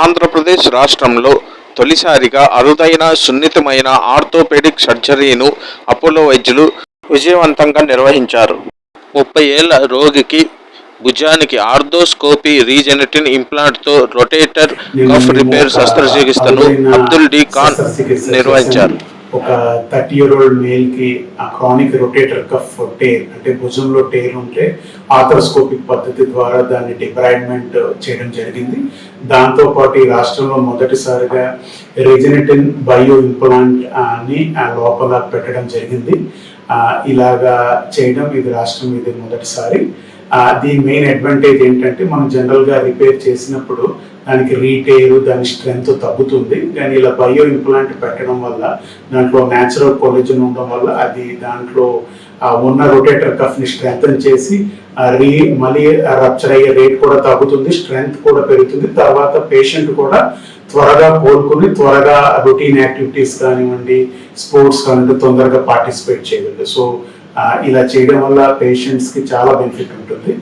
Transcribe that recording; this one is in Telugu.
ఆంధ్రప్రదేశ్ రాష్ట్రంలో తొలిసారిగా అరుదైన సున్నితమైన ఆర్థోపెడిక్ సర్జరీను అపోలో వైద్యులు విజయవంతంగా నిర్వహించారు. ముప్పై ఏళ్ళ రోగికి భుజానికి ఆర్థోస్కోపీ రీజెనటిన్ ఇంప్లాంట్తో రొటేటర్ కఫ్ రిపేర్ శస్త్రచికిత్సను అబ్దుల్ డి ఖాన్ నిర్వహించారు. ఒక థర్టీ ఇయర్ ఓల్డ్ మేల్కి ఆ క్రానిక్ రొటేటర్ కఫ్ టేర్ అంటే భుజంలో టేర్ ఉంటే ఆథరోస్కోపిక్ పద్ధతి ద్వారా దాన్ని డిబ్రాయిడ్మెంట్ చేయడం జరిగింది. దాంతోపాటు ఈ రాష్ట్రంలో మొదటిసారిగా రెజినెటిన్ బయో ఇంప్లాంట్ అని ఆ లోపల పెట్టడం జరిగింది. ఇలాగా చేయడం ఇది రాష్ట్రం ఇది మొదటిసారి. దీని మెయిన్ అడ్వాంటేజ్ ఏంటంటే మనం జనరల్గా రిపేర్ చేసినప్పుడు దానికి రీటైల్ దాని స్ట్రెంగ్త్ తగ్గుతుంది. కానీ ఇలా బయో ఇంప్లాంట్ పెట్టడం వల్ల దాంట్లో న్యాచురల్ కొలెజన్ ఉండడం వల్ల అది దాంట్లో ఉన్న రొటేటర్ కఫ్ని ని చేసి రీ మళ్ళీ రప్చర్ అయ్యే రేట్ కూడా తగ్గుతుంది స్ట్రెంగ్త్ కూడా పెరుగుతుంది. తర్వాత పేషెంట్ కూడా త్వరగా కోలుకుని త్వరగా రొటీన్ యాక్టివిటీస్ కానివ్వండి స్పోర్ట్స్ కానివ్వండి తొందరగా పార్టిసిపేట్ చేయగలరు సో ఇలా చేయడం వల్ల పేషెంట్స్కి చాలా బెనిఫిట్ ఉంటుంది.